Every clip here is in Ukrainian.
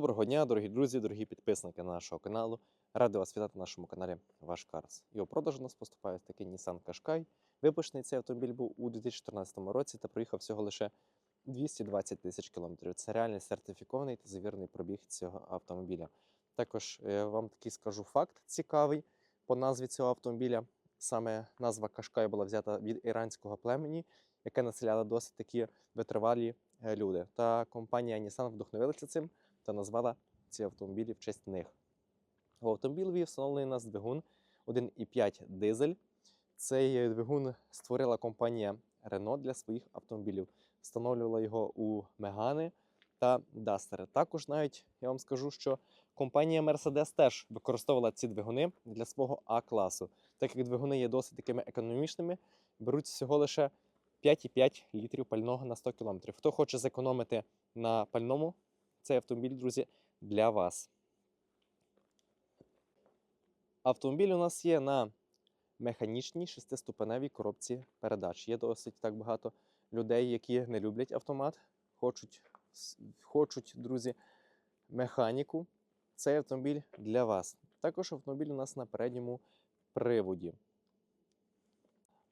Доброго дня, дорогі друзі, дорогі підписники нашого каналу. Радий вас вітати на нашому каналі Ваш Карс. І у продажу у нас поступає такий Nissan Qashqai. Випущений цей автомобіль був у 2014 році та проїхав всього лише 220 тисяч кілометрів. Це реальний сертифікований та завірений пробіг цього автомобіля. Також е, вам такий скажу факт цікавий по назві цього автомобіля. Саме назва Qashqai була взята від іранського племені, яке населяло досить такі витривалі е, люди. Та компанія Nissan вдохновилася цим та назвала ці автомобілі в честь них. У автомобілі встановлений у нас двигун 1,5 дизель. Цей двигун створила компанія Renault для своїх автомобілів. Встановлювала його у Мегани та Дастери. Також навіть я вам скажу, що компанія Mercedes теж використовувала ці двигуни для свого А-класу, так як двигуни є досить такими економічними, беруть всього лише 5,5 літрів пального на 100 км. Хто хоче зекономити на пальному, цей автомобіль, друзі, для вас. Автомобіль у нас є на механічній шестиступеневій коробці передач. Є досить так багато людей, які не люблять автомат, хочуть, хочуть, друзі, механіку. Цей автомобіль для вас. Також автомобіль у нас на передньому приводі.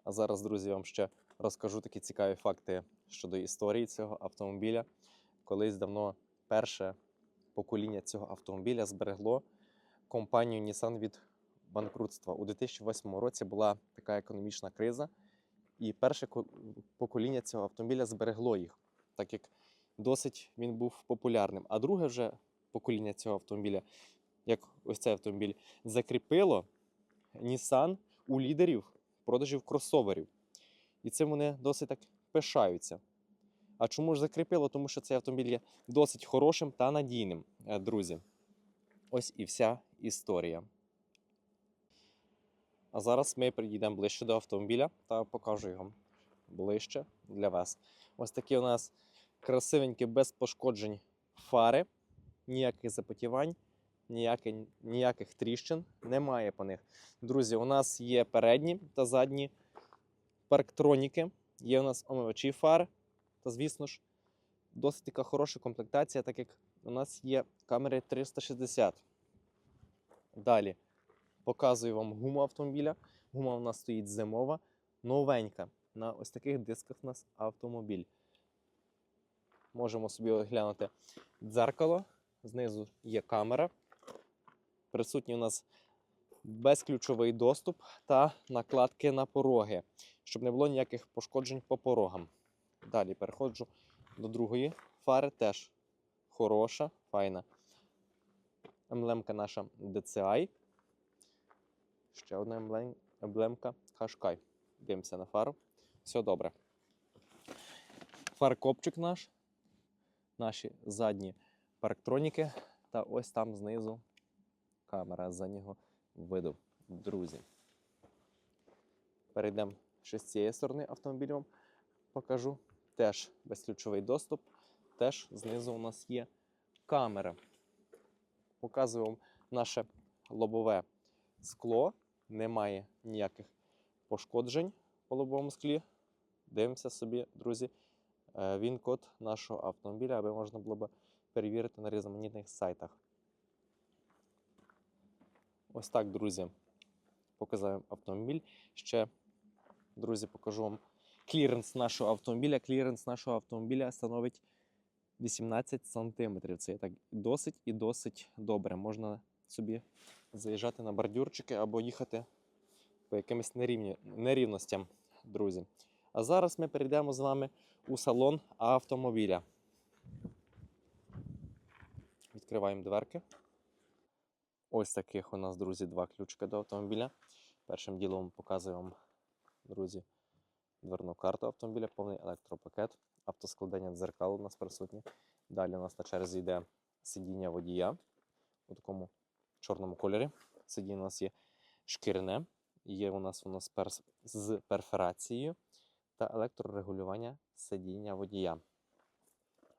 А зараз, друзі, вам ще розкажу такі цікаві факти щодо історії цього автомобіля. Колись давно перше покоління цього автомобіля зберегло компанію Nissan від банкрутства. У 2008 році була така економічна криза, і перше покоління цього автомобіля зберегло їх, так як досить він був популярним. А друге вже покоління цього автомобіля, як ось цей автомобіль, закріпило Nissan у лідерів продажів кросоверів. І цим вони досить так пишаються. А чому ж закріпило? Тому що цей автомобіль є досить хорошим та надійним, е, друзі. Ось і вся історія. А зараз ми підійдемо ближче до автомобіля та покажу його ближче для вас. Ось такі у нас красивенькі, без пошкоджень фари, ніяких запотівань, ніяких, ніяких тріщин немає по них. Друзі, у нас є передні та задні парктроніки, є у нас омивачі фар, та, звісно ж, досить така хороша комплектація, так як у нас є камери 360. Далі показую вам гуму автомобіля. Гума у нас стоїть зимова, новенька. На ось таких дисках у нас автомобіль. Можемо собі оглянути дзеркало. Знизу є камера. Присутній у нас безключовий доступ та накладки на пороги, щоб не було ніяких пошкоджень по порогам. Далі переходжу до другої фари, теж хороша, файна. Емблемка наша DCI. Ще одна емблем- емблемка Qashqai. Дивимося на фару. Все добре. Фаркопчик наш. Наші задні парктроніки. Та ось там знизу камера заднього виду. Друзі. Перейдемо ще з цієї сторони автомобіля вам покажу. Теж безключовий доступ. Теж знизу у нас є камера. Показую вам наше лобове скло. Немає ніяких пошкоджень по лобовому склі. Дивимося собі, друзі, е, він-код нашого автомобіля, аби можна було б перевірити на різноманітних сайтах. Ось так, друзі, показав автомобіль. Ще, друзі, покажу вам кліренс нашого автомобіля. Кліренс нашого автомобіля становить 18 см. Це так досить і досить добре. Можна собі заїжджати на бордюрчики або їхати по якимось нерівні, нерівностям, друзі. А зараз ми перейдемо з вами у салон автомобіля. Відкриваємо дверки. Ось таких у нас, друзі, два ключики до автомобіля. Першим ділом показую вам, друзі, дверну карту автомобіля, повний електропакет, автоскладання дзеркал у нас присутні. Далі у нас на черзі йде сидіння водія у такому чорному кольорі. Сидіння у нас є шкіряне, є у нас воно з перфорацією та електрорегулювання сидіння водія.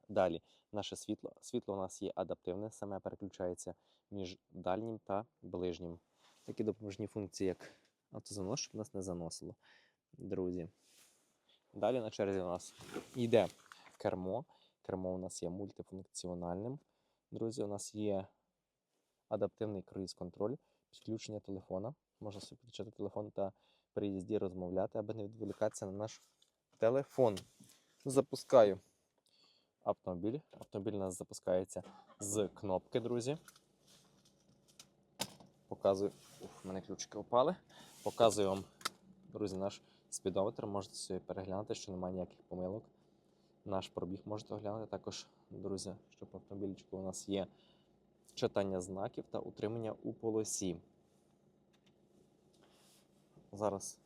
Далі наше світло. Світло у нас є адаптивне, саме переключається між дальнім та ближнім. Такі допоможні функції, як автозанос, щоб нас не заносило. Друзі. Далі на черзі у нас йде кермо. Кермо у нас є мультифункціональним. Друзі, у нас є адаптивний круїз-контроль, підключення телефона. Можна собі підключити телефон та при їзді розмовляти, аби не відволікатися на наш телефон. Запускаю автомобіль. Автомобіль у нас запускається з кнопки, друзі. Показую. Ух, в мене ключики впали. Показую вам, друзі, наш спідометр. Можете собі переглянути, що немає ніяких помилок. Наш пробіг можете оглянути. Також, друзі, що по автомобільчику у нас є читання знаків та утримання у полосі. Зараз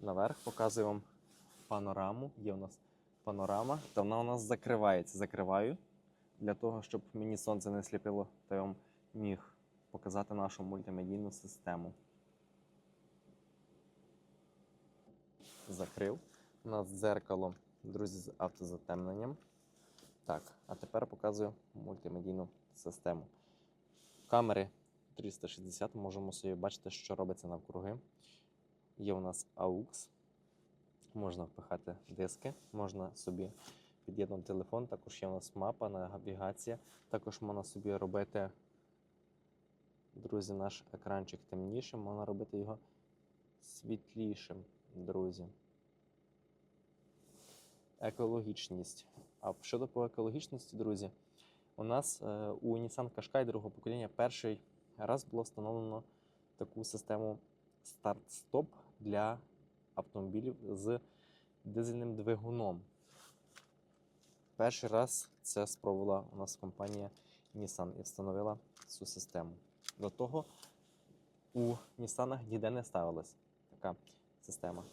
наверх показую вам панораму. Є у нас панорама, та вона у нас закривається. Закриваю для того, щоб мені сонце не сліпило, та я вам міг показати нашу мультимедійну систему. Закрив. У нас дзеркало, друзі, з автозатемненням. Так, а тепер показую мультимедійну систему. Камери 360, можемо собі бачити, що робиться навкруги. Є у нас AUX, можна впихати диски, можна собі під'єднати телефон, також є у нас мапа, навігація. Також можна собі робити, друзі, наш екранчик темнішим, можна робити його світлішим, друзі. Екологічність. А щодо по екологічності, друзі, у нас е, у Nissan Qashqai другого покоління перший раз було встановлено таку систему старт-стоп для автомобілів з дизельним двигуном. Перший раз це спробувала у нас компанія Nissan і встановила цю систему. До того у Nissan ніде не ставилась така система.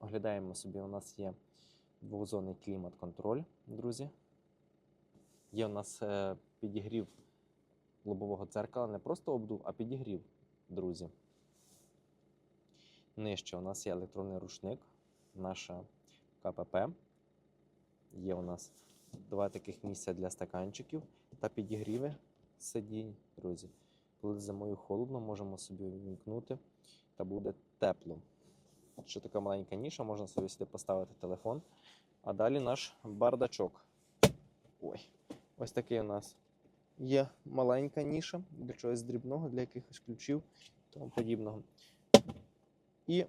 Оглядаємо собі, у нас є двохзонний клімат-контроль, друзі. Є у нас е, підігрів лобового дзеркала, не просто обдув, а підігрів, друзі. Нижче у нас є електронний рушник, наша КПП. Є у нас два таких місця для стаканчиків та підігріви сидінь, друзі. Коли зимою холодно, можемо собі вімкнути та буде тепло. Ще така маленька ніша, можна собі сюди поставити телефон. А далі наш бардачок. Ой, ось такий у нас є маленька ніша для чогось дрібного, для якихось ключів і тому подібного. І,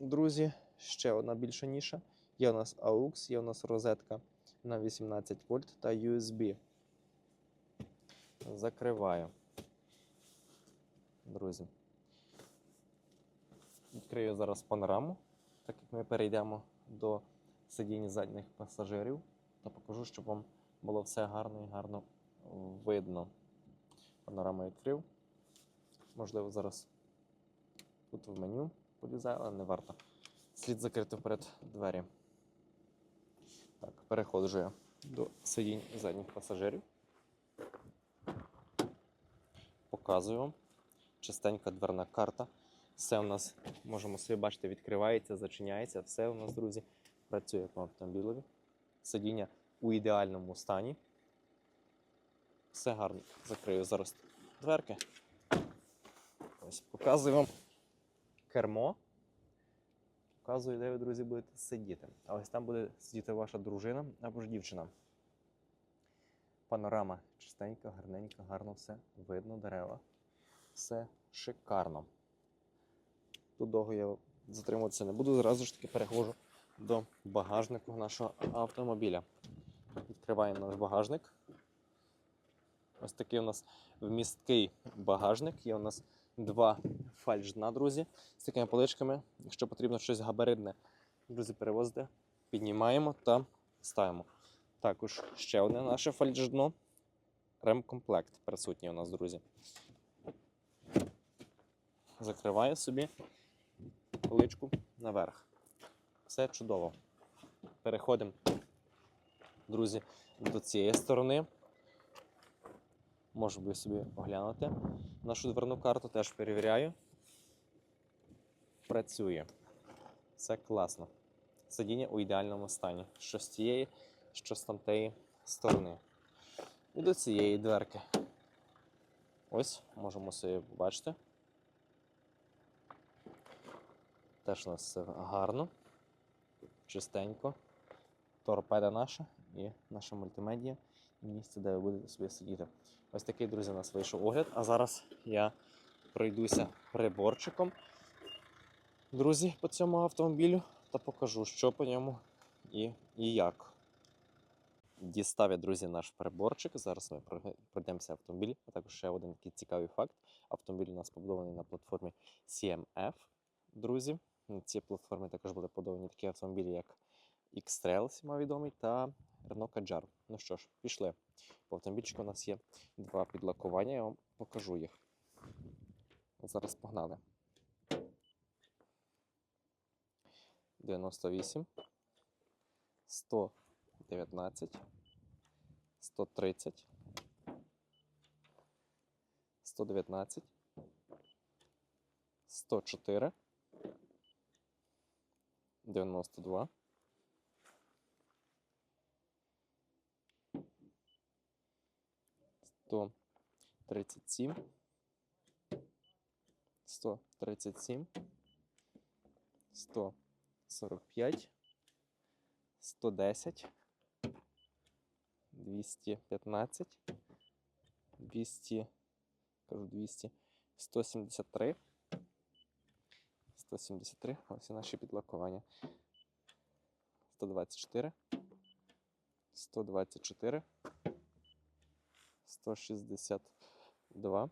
друзі, ще одна більша ніша. Є у нас AUX, є у нас розетка на 18 вольт та USB. Закриваю. Друзі. Відкрию зараз панораму, так як ми перейдемо до сидінь задніх пасажирів, та покажу, щоб вам було все гарно і гарно видно. Панораму відкрив. Можливо, зараз тут в меню полізає, але не варто. Слід закрити вперед двері. Так, переходжу я до сидінь задніх пасажирів. Показую вам. Чистенька дверна карта. Все у нас, можемо собі бачити, відкривається, зачиняється. Все у нас, друзі, працює по автомобілеві. Сидіння у ідеальному стані. Все гарно. Закрию зараз дверки. Ось показую вам кермо. Показую, де ви, друзі, будете сидіти. А ось там буде сидіти ваша дружина або ж дівчина. Панорама чистенька, гарненька, гарно все видно, дерева. Все шикарно. Тут довго я затримуватися не буду, зразу ж таки переходжу до багажнику нашого автомобіля. Відкриваємо наш багажник. Ось такий у нас вмісткий багажник. Є у нас два фальшдна, друзі, з такими поличками. Якщо потрібно щось габаритне, друзі, перевозити, піднімаємо та ставимо. Також ще одне наше фальшдно. Ремкомплект присутній у нас, друзі. Закриваю собі поличку наверх. Все чудово. Переходимо, друзі, до цієї сторони. Можу би собі оглянути нашу дверну карту, теж перевіряю. Працює. Все класно. Сидіння у ідеальному стані. Що з цієї, що з тамтеї сторони. І до цієї дверки. Ось, можемо собі побачити. Теж у нас все гарно, чистенько. Торпеда наша і наша мультимедія місце, де ви будете собі сидіти. Ось такий, друзі, у нас вийшов огляд. А зараз я пройдуся приборчиком, друзі, по цьому автомобілю та покажу, що по ньому і, і як. Дістав я, друзі, наш приборчик. Зараз ми пройде- пройдемося автомобіль. А також ще один такий цікавий факт. Автомобіль у нас побудований на платформі CMF, друзі. На цій платформі також були побудовані такі автомобілі, як X-Trail, всіма відомий, та Renault Kadjar. Ну що ж, пішли. По автомобільчику у нас є два підлакування, я вам покажу їх. Зараз погнали. 98, 119, 130, 119, 104, 92, 137, 137, 145, 110, 215, 200, кажу 200, 173, 173, ось і наші підлакування. 124, 124, 162,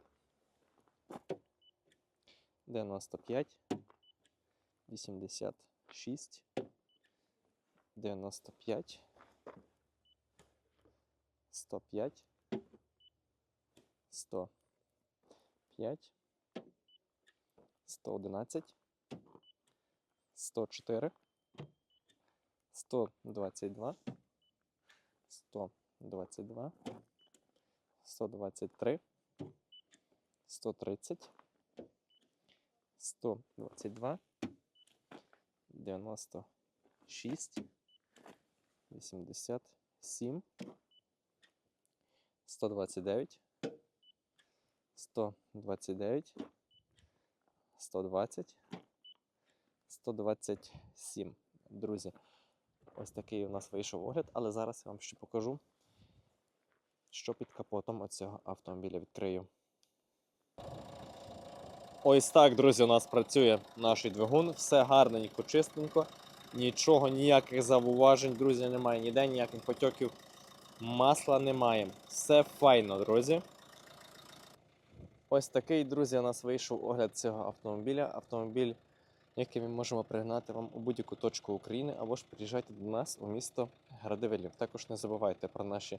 95, 86, 95, 105, 105, 111, 104, 122, 122, 123, 130, 122, 96, 87, 129, 129, 120, 127. Друзі, ось такий у нас вийшов огляд, але зараз я вам ще покажу, що під капотом оцього автомобіля відкрию. Ось так, друзі, у нас працює наш двигун. Все гарненько, чистенько. Нічого, ніяких зауважень, друзі, немає, ніде ніяких потьоків. Масла немає. Все файно, друзі. Ось такий, друзі, у нас вийшов огляд цього автомобіля. Автомобіль, який ми можемо пригнати вам у будь-яку точку України, або ж приїжджайте до нас у місто Градивилів. Також не забувайте про наші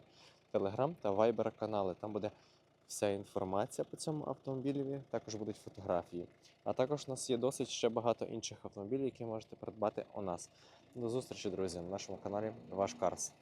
телеграм та вайбер канали. Там буде вся інформація по цьому автомобілі, також будуть фотографії. А також у нас є досить ще багато інших автомобілів, які можете придбати у нас. До зустрічі, друзі, на нашому каналі Ваш Карс.